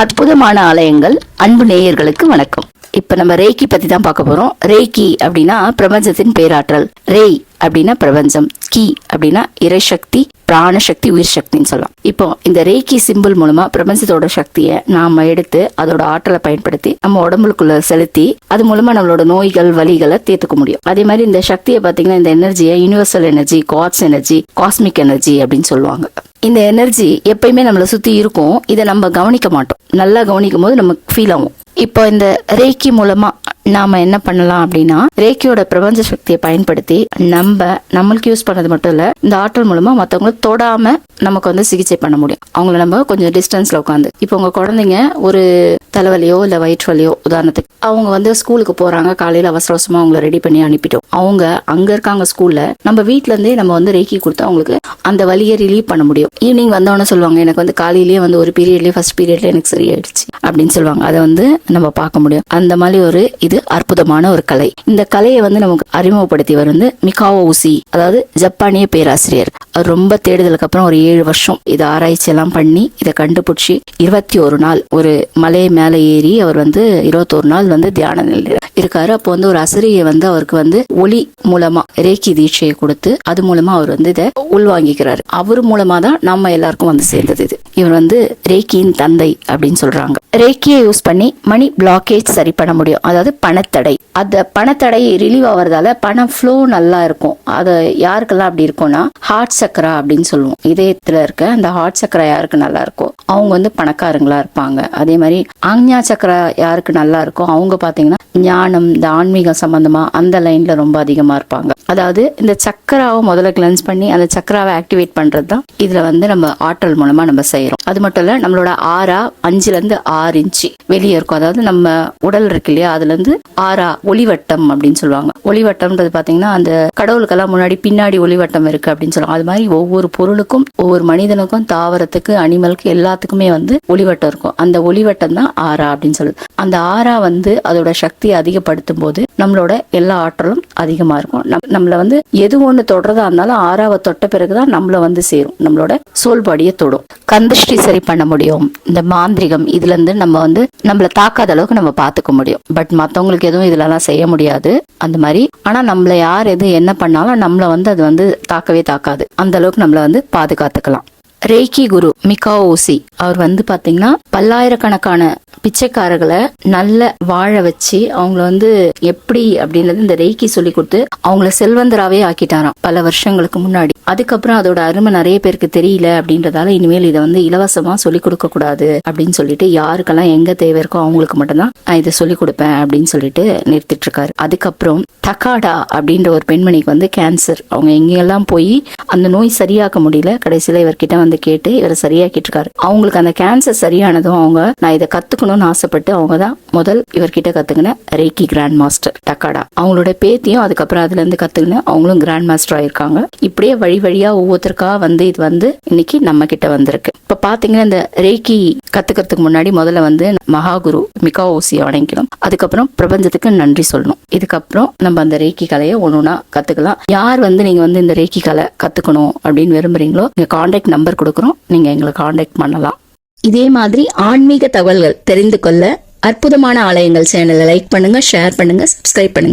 அற்புதமான ஆலயங்கள் அன்பு நேயர்களுக்கு வணக்கம். இப்ப நம்ம ரேக்கி பத்தி தான் பார்க்க போறோம். ரேக்கி அப்படின்னா பிரபஞ்சத்தின் பேராற்றல். ரேய் அப்படின்னா பிரபஞ்சம். கி அப்படின்னா இறைசக்தி பிராணசக்தி உயிர் சக்தின்னு சொல்லலாம். இப்போ இந்த ரேக்கி சிம்பிள் மூலமா பிரபஞ்சத்தோட சக்தியை நாம எடுத்து அதோட ஆற்றலை பயன்படுத்தி நம்ம உடம்புக்குள்ள செலுத்தி அது மூலமா நம்மளோட நோய்கள் வலிகளை தீர்த்துக்க முடியும். அதே மாதிரி இந்த சக்தியை பாத்தீங்கன்னா இந்த எனர்ஜியை universal energy god's energy cosmic energy அப்படின்னு சொல்லுவாங்க. இந்த எனர்ஜி எப்பயுமே நம்மளை சுத்தி இருக்கும். இதை நம்ம கவனிக்க மாட்டோம். நல்லா கவனிக்கும் போது நமக்கு ஃபீல் ஆகும். இப்போ இந்த ரேக்கி மூலமா நாம என்ன பண்ணலாம் அப்படின்னா ரேக்கியோட பிரபஞ்ச சக்தியை பயன்படுத்தி நம்ம நம்மளுக்கு யூஸ் பண்ணது மட்டும் இல்ல இந்த ஆற்றல் மூலமா மற்றவங்கள தொடாம நமக்கு வந்து சிகிச்சை பண்ண முடியும். அவங்கள நம்ம கொஞ்சம் டிஸ்டன்ஸ்ல உட்காந்து இப்போ உங்க குழந்தைங்க ஒரு தலைவலியோ இல்ல வயிற்று வலியோ உதாரணத்துக்கு அவங்க வந்து ஸ்கூலுக்கு போறாங்க காலையில அவசர அவசரமா அவங்கள ரெடி பண்ணி அனுப்பிட்டோம். அவங்க அங்க இருக்காங்க ஸ்கூல்ல நம்ம வீட்டிலேருந்தே இருந்தே நம்ம வந்து ரேக்கி கொடுத்து அவங்களுக்கு அந்த வலியை ரிலீவ் பண்ண முடியும். ஈவினிங் வந்தவொடனே சொல்லுவாங்க எனக்கு வந்து காலையிலேயே வந்து ஒரு பீரியட்லயே ஃபர்ஸ்ட் பீரியட்ல எனக்கு சரியாயிடுச்சு அப்படின்னு சொல்லுவாங்க. அதை வந்து நம்ம பார்க்க முடியும். அந்த மாதிரி ஒரு இது அற்புதமான ஒரு கலை. இந்த கலையை வந்து நமக்கு அறிமுகப்படுத்தியவர் வந்து மிகாவோ உசி அதாவது ஜப்பானிய பேராசிரியர். அவர் ரொம்ப தேடுதலுக்கு அப்புறம் ஒரு ஏழு வருஷம் இதை ஆராய்ச்சி எல்லாம் பண்ணி இதை கண்டுபிடிச்சி இருபத்தி ஒரு நாள் ஒரு மலை மேலே ஏறி அவர் வந்து இருபத்தோரு நாள் வந்து தியான நிலையில் இருக்காரு. அப்போ வந்து ஒரு அசிரியை வந்து அவருக்கு வந்து ஒளி மூலமா ரேக்கி தீட்சையை கொடுத்து அது மூலமா அவர் வந்து இதை உள்வாங்கிக்கிறாரு. அவர் மூலமா தான் நம்ம எல்லாருக்கும் வந்து சேர்ந்தது இது. இவர் வந்து ரேக்கியின் தந்தை அப்படின்னு சொல்றாங்க. ரேக்கியை யூஸ் பண்ணி மணி பிளாக்கேஜ் சரி பண்ண முடியும். அதாவது பணத்தடை. அந்த பணத்தடை ரிலீவ் ஆகிறதால பணம் ஃப்ளோ நல்லா இருக்கும். அது யாருக்கெல்லாம் அப்படி இருக்கும்னா ஹார்ட் சக்கரா அப்படின்னு சொல்லுவோம். இதயத்துல இருக்க அந்த ஹார்ட் சக்கரா யாருக்கு நல்லா இருக்கோ அவங்க வந்து பணக்காரங்களா இருப்பாங்க. அதே மாதிரி ஆக்ஞா சக்கரா யாருக்கு நல்லா இருக்கோ அவங்க பாத்தீங்கன்னா ஞானம் இந்த ஆன்மீகம் சம்மந்தமாக அந்த லைன்ல ரொம்ப அதிகமாக இருப்பாங்க. அதாவது இந்த சக்கராவை முதல்ல கிளென்ஸ் பண்ணி அந்த சக்கராவை ஆக்டிவேட் பண்றது தான் இதில் வந்து நம்ம ஆற்றல் மூலமாக நம்ம செய்கிறோம் அது மட்டும் இல்ல நம்மளோட ஆறா அஞ்சுல இருந்து ஆறு இன்ச்சு வெளியே இருக்கும். அதாவது நம்ம உடல் இருக்கு இல்லையா அதுலேருந்து ஆறா ஒளிவட்டம் அப்படின்னு சொல்லுவாங்க. ஒளிவட்டம்ன்றது பார்த்தீங்கன்னா அந்த கடவுளுக்கெல்லாம் முன்னாடி பின்னாடி ஒளிவட்டம் இருக்கு அப்படின்னு சொல்லுவாங்க. அது மாதிரி ஒவ்வொரு பொருளுக்கும் ஒவ்வொரு மனிதனுக்கும் தாவரத்துக்கு அனிமலுக்கு எல்லாத்துக்குமே வந்து ஒளிவட்டம் இருக்கும். அந்த ஒளிவட்டம் தான் ஆறா அப்படின்னு சொல்லுது. அந்த ஆறா வந்து அதோட சக்தி சக்தியை அதிகப்படுத்தும் போது நம்மளோட எல்லா ஆற்றலும் அதிகமா இருக்கும். நம்- நம்மள வந்து எது ஒண்ணு தொடுறதா இருந்தாலும் ஆறாவை தொட்ட பிறகுதான் நம்மள வந்து சேரும். நம்மளோட சோல் பாடியை தொடும். கந்தஷ்டி சரி பண்ண முடியும். இந்த மாந்திரிகம் இதுல இருந்து நம்ம வந்து நம்மள தாக்காத அளவுக்கு நம்ம பாத்துக்க முடியும். பட் மத்தவங்களுக்கு எதுவும் இதுலலாம் செய்ய முடியாது. அந்த மாதிரி. ஆனா நம்மள யார் எது என்ன பண்ணாலும் நம்மள வந்து அது வந்து தாக்கவே தாக்காது. அந்த அளவுக்கு நம்மள வந்து பாதுகாத்துக்கலாம். ரேக்கி குரு மிகாஓசி அவர் வந்து பாத்தீங்கன்னா பல்லாயிரக்கணக்கான பிச்சைக்காரர்களை நல்ல வாழ வச்சு அவங்கள வந்து எப்படி அப்படின்றது இந்த ரேக்கி சொல்லி கொடுத்து அவங்கள செல்வந்தராவே ஆக்கிட்டாராம் பல வருஷங்களுக்கு முன்னாடி. அதுக்கப்புறம் அதோட அருமை நிறைய பேருக்கு தெரியல அப்படின்றதால இனிமேல் இதை வந்து இலவசமா சொல்லி கொடுக்க கூடாது அப்படின்னு சொல்லிட்டு யாருக்கெல்லாம் எங்க தேவை இருக்கோ அவங்களுக்கு மட்டும்தான் நான் இதை சொல்லி கொடுப்பேன் அப்படின்னு சொல்லிட்டு நிறுத்திட்டு இருக்காரு அதுக்கப்புறம் டகாடா அப்படின்ற ஒரு பெண்மணிக்கு வந்து கேன்சர் அவங்க எங்கெல்லாம் போய் அந்த நோய் சரியாக்க முடியல கடைசியில இவர்கிட்ட வந்து கேட்டு இவரை சரியாக்கிட்டு இருக்காரு அவங்களுக்கு அந்த கேன்சர் சரியானதும் அவங்க நான் இதை கத்துக்கணும்னு ஆசைப்பட்டு அவங்க தான் முதல் இவர்கிட்ட கத்துக்கின ரேக்கி கிராண்ட் மாஸ்டர் டக்காடா அவங்களோட பேத்தியும் அதுக்கப்புறம் அதுல இருந்து கத்துக்கின அவங்களும் கிராண்ட் மாஸ்டர் ஆயிருக்காங்க. இப்படியே வழி வழியா ஒவ்வொருத்தருக்கா வந்து இது வந்து இன்னைக்கு நம்ம கிட்ட வந்திருக்கு. இப்ப பாத்தீங்கன்னா இந்த ரேக்கி கத்துக்கிறதுக்கு முன்னாடி முதல்ல வந்து மகாகுரு மிகாவோசியை வணங்கிக்கணும். அதுக்கப்புறம் பிரபஞ்சத்துக்கு நன்றி சொல்லணும். இதுக்கப்புறம் நம்ம அந்த ரேக்கி கலையை ஒன்னொன்னா கத்துக்கலாம். யார் வந்து நீங்க வந்து இந்த ரேக்கி கலை கத்துக்கணும் அப்படின்னு விரும்புறீங்களோ நீங்க கான்டாக்ட் நம்பர் கொடுக்குறோம். நீங்க எங்களை கான்டாக்ட் பண்ணலாம். இதே மாதிரி ஆன்மீக தகவல்கள் தெரிந்து கொள்ள அற்புதமான ஆலயங்கள் சேனலை லைக் பண்ணுங்க ஷேர் பண்ணுங்க சப்ஸ்கிரைப் பண்ணுங்க.